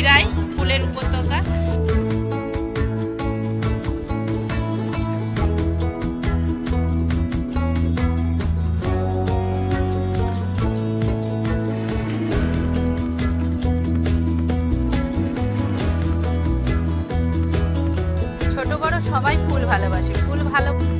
খিরাই ফুলের উপত্যকা। ছোট বড় সবাই ফুল ভালোবাসে। ফুল ভালো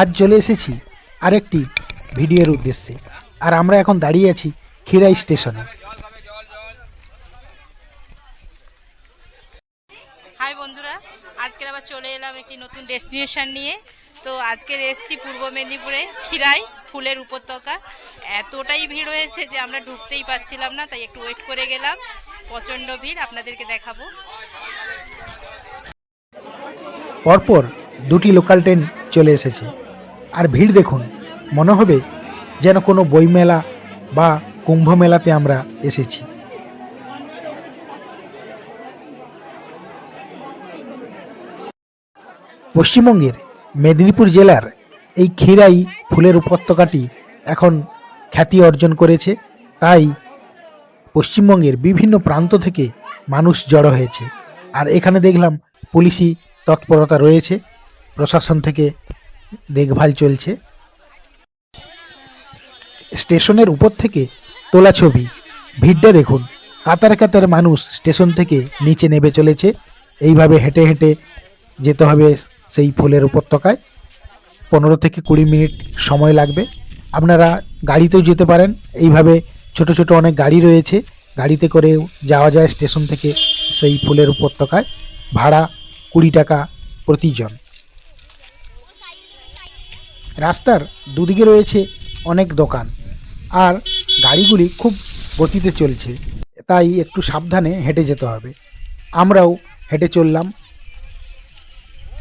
আজ চলে এসেছি আরেকটি ভিডিওর উদ্দেশ্যে। আর আমরা এখন দাঁড়িয়ে আছি খিরাই স্টেশনে। হাই বন্ধুরা আজকের আবার চলে এলাম একটি নতুন ডেস্টিনেশন নিয়ে। তো আজকের এসছি পূর্ব মেদিনীপুরে খিরাই ফুলের উপত্যকা। এতটাই ভিড় হয়েছে যে আমরা ঢুকতেই পাচ্ছিলাম না তাই একটু ওয়েট করে গেলাম। প্রচণ্ড ভিড় আপনাদেরকে দেখাবো। পরপর দুটি লোকাল ট্রেন চলে এসেছে। আর ভিড় দেখুন, মনে হবে যেন কোনো বইমেলা বা কুম্ভ মেলাতে আমরা এসেছি। পশ্চিমবঙ্গের মেদিনীপুর জেলার এই ক্ষীরাই ফুলের উপত্যকাটি এখন খ্যাতি অর্জন করেছে, তাই পশ্চিমবঙ্গের বিভিন্ন প্রান্ত থেকে মানুষ জড়ো হয়েছে। আর এখানে দেখলাম পুলিশি তৎপরতা রয়েছে, প্রশাসন থেকে দেখভাল চলছে। স্টেশনের উপর থেকে তোলা ছবি। ভিড়টা দেখুন। কাতার কাতার মানুষ স্টেশন থেকে নিচে নেমে চলেছে। এইভাবে হেঁটে হেঁটে যেতে হবে সেই ফুলের উপত্যকায়। পনেরো থেকে কুড়ি মিনিট সময় লাগবে। আপনারা গাড়িতেও যেতে পারেন। এইভাবে ছোট ছোট অনেক গাড়ি রয়েছে। গাড়িতে করেও যাওয়া যায় স্টেশন থেকে সেই ফুলের উপত্যকায়। ভাড়া কুড়ি টাকা প্রতিজন। রাস্তার দুদিকে রয়েছে অনেক দোকান আর গাড়িগুলি খুব গতিতে চলছে। তাই একটু সাবধানে হেঁটে যেতে হবে। আমরাও হেঁটে চললাম।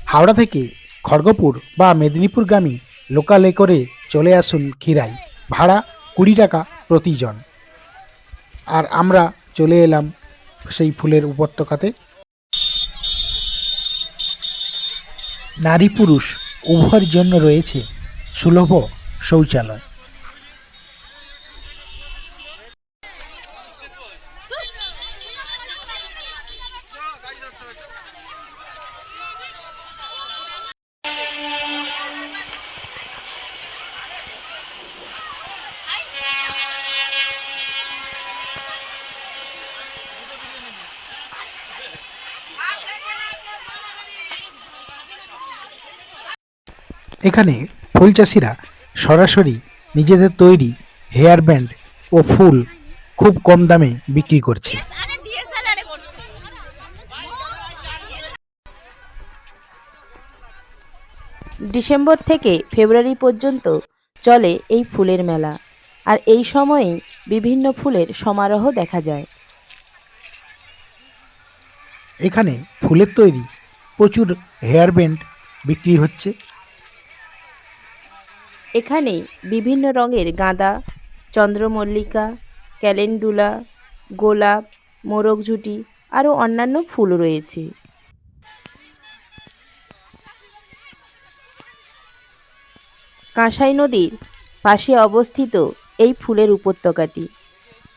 হাওড়া থেকে খড়গপুর বা মেদিনীপুরগামী লোকালে করে চলে আসুন খিরাই। ভাড়া কুড়ি টাকা প্রতিজন। আর আমরা চলে এলাম সেই ফুলের উপত্যকাতে। নারী পুরুষ উভয়ের জন্য রয়েছে সুলভ শৌচালয়। এখানে ফুল চাষিরা সরাসরি নিজেদের তৈরি হেয়ার ব্যান্ড ও ফুল খুব কম দামে বিক্রি করছে। ডিসেম্বর থেকে ফেব্রুয়ারি পর্যন্ত চলে এই ফুলের মেলা আর এই সময়ে বিভিন্ন ফুলের সমারোহ দেখা যায়। এখানে ফুলের তৈরি প্রচুর হেয়ার ব্যান্ড বিক্রি হচ্ছে। এখানে বিভিন্ন রঙের গাঁদা, চন্দ্রমল্লিকা ক্যালেন্ডুলা গোলাপ মোরগঝুটি আরও অন্যান্য ফুল রয়েছে। কাঁসাই নদীর পাশে অবস্থিত এই ফুলের উপত্যকাটি।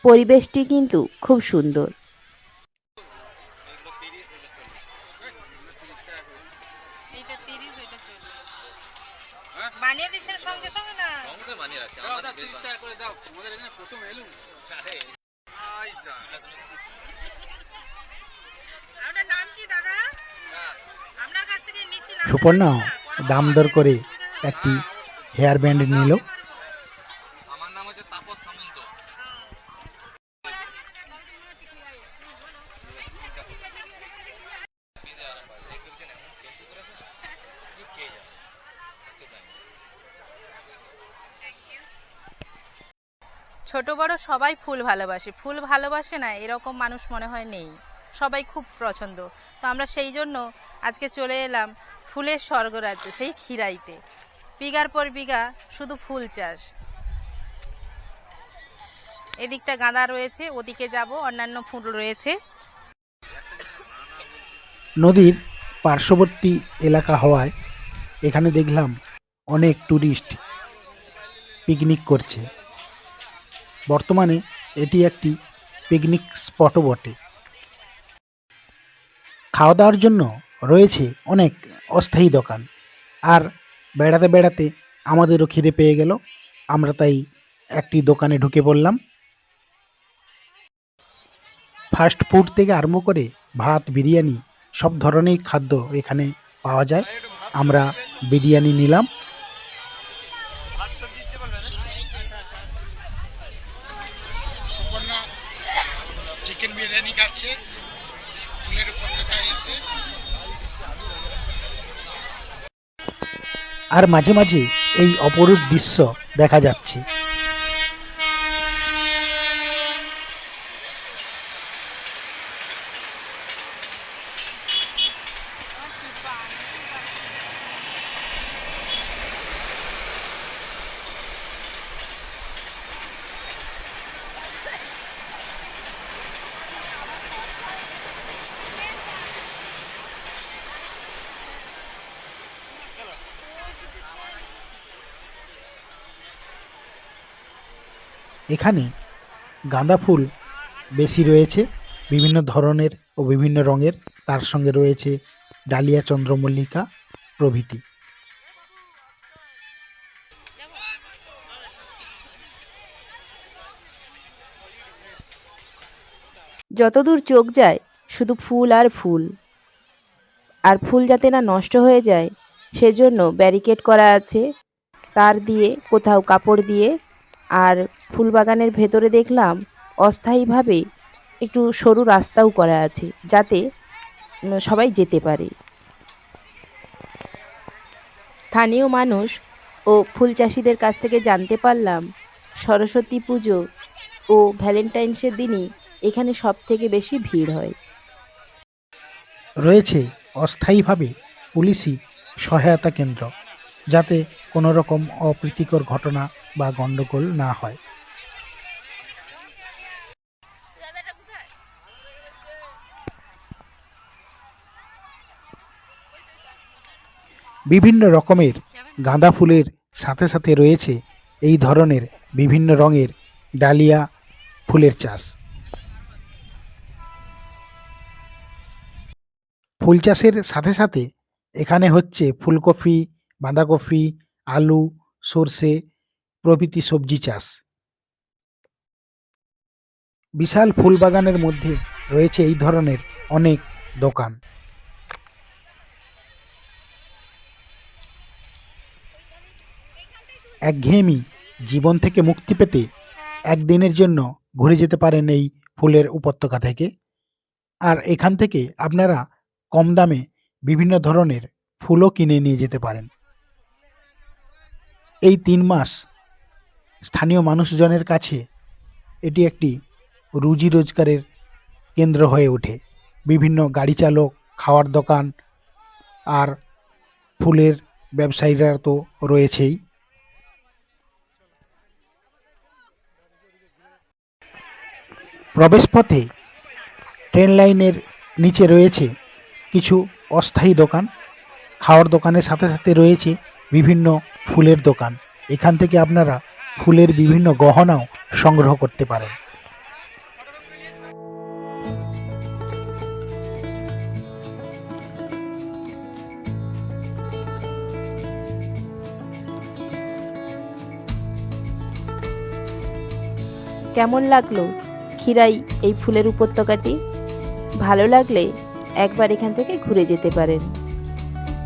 পরিবেশটি কিন্তু খুব সুন্দর এইটা তিরিশ এটা চল্লিশ বানিয়ে দিচ্ছেন সঙ্গে সঙ্গে না সঙ্গে বানিয়ে রাখছি দাও আমাদের দাও বেশ তিরিশ টাকা করে দাও আমাদের এখানে প্রথম এলুম। আরে, আই যা। আপনার নাম কি দাদা? আপনার কাছ থেকে নিচ্ছি নামটা সুপর্ণা দাম দর করে। একটি হেয়ার ব্যান্ড নিল। ছোট বড় সবাই ফুল ভালোবাসে। ফুল ভালোবাসে না, এরকম মানুষ মনে হয় নেই। সবাই খুব পছন্দ। তো আমরা সেই জন্য আজকে চলে এলাম ফুলের স্বর্গরাজ্য, সেই খিরাইতে বিঘার পর বিঘা শুধু ফুল চাষ। এদিকটা গাঁদা রয়েছে, ওদিকে যাব, অন্যান্য ফুল রয়েছে। নদীর পার্শ্ববর্তী এলাকা হওয়ায় এখানে দেখলাম অনেক ট্যুরিস্ট পিকনিক করছে। বর্তমানে এটি একটি পিকনিক স্পটও বটে। খাওয়া দাওয়ার জন্য রয়েছে অনেক অস্থায়ী দোকান। আর বেড়াতে বেড়াতে আমাদেরও খিদে পেয়ে গেল। আমরা তাই একটি দোকানে ঢুকে পড়লাম। ফাস্ট ফুড থেকে আরম্ভ করে ভাত, বিরিয়ানি সব ধরনের খাদ্য এখানে পাওয়া যায়। আমরা বিরিয়ানি নিলাম। আর মাঝে মাঝে এই অপরূপ দৃশ্য দেখা যাচ্ছে। এখানে গাঁদা ফুল বেশি রয়েছে, বিভিন্ন ধরনের ও বিভিন্ন রঙের। তার সঙ্গে রয়েছে ডালিয়া চন্দ্রমল্লিকা প্রভৃতি। যতদূর চোখ যায়, শুধু ফুল আর ফুল। আর ফুল যাতে না নষ্ট হয়ে যায়, সেজন্য ব্যারিকেড করা আছে। তার দিয়ে কোথাও কাপড় দিয়ে আর ফুল বাগানের ভেতরে দেখলাম অস্থায়ীভাবে একটু সরু রাস্তাও করা আছে, যাতে সবাই যেতে পারে। স্থানীয় মানুষ ও ফুল চাষিদের কাছ থেকে জানতে পারলাম, সরস্বতী পুজো ও ভ্যালেন্টাইন্সের দিনই এখানে সব থেকে বেশি ভিড় হয়। রয়েছে অস্থায়ীভাবে পুলিশি সহায়তা কেন্দ্র, যাতে কোনো রকম অপ্রীতিকর ঘটনা বা গণ্ডগোল না হয়। বিভিন্ন রকমের গাঁদা ফুলের সাথে সাথে রয়েছে এই ধরনের বিভিন্ন রঙের ডালিয়া ফুলের চাষ। ফুল চাষের সাথে সাথে এখানে হচ্ছে ফুলকপি, বাঁধাকপি, আলু, সর্ষে প্রভৃতি সবজি চাষ। বিশাল ফুল বাগানের মধ্যে রয়েছে এই ধরনের অনেক দোকান। একঘেয়েমি জীবন থেকে মুক্তি পেতে একদিনের জন্য ঘুরে যেতে পারেন এই ফুলের উপত্যকা থেকে। আর এখান থেকে আপনারা কম দামে বিভিন্ন ধরনের ফুলও কিনে নিয়ে যেতে পারেন। এই তিন মাস স্থানীয় মানুষজনের কাছে এটি একটি রুজি রোজগারের কেন্দ্র হয়ে ওঠে। বিভিন্ন গাড়ি চালক খাওয়ার দোকান আর ফুলের ব্যবসায়ীরা তো রয়েছেই। প্রবেশপথে ট্রেন লাইনের নিচে রয়েছে কিছু অস্থায়ী দোকান। খাওয়ার দোকানের সাথে সাথে রয়েছে বিভিন্ন ফুলের দোকান। এখান থেকে আপনারা ফুলের বিভিন্ন গহনাও সংগ্রহ করতে পারেন। কেমন লাগল খিরাই এই ফুলের উপত্যকাটি? ভালো লাগলে একবার এখান থেকে ঘুরে যেতে পারেন।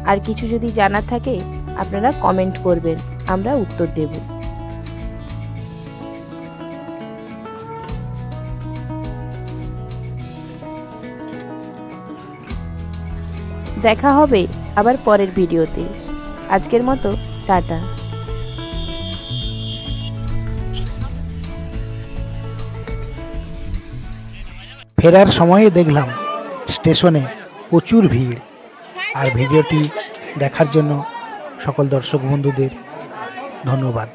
আর কিছু যদি জানার থাকে, আপনারা কমেন্ট করবেন, আমরা উত্তর দেব। দেখা হবে আবার পরের ভিডিওতে। আজকের মতো, টাটা। ফেরার সময়ে দেখলাম স্টেশনে প্রচুর ভিড়, আর ভিডিওটি দেখার জন্য সকল দর্শক বন্ধুদের ধন্যবাদ।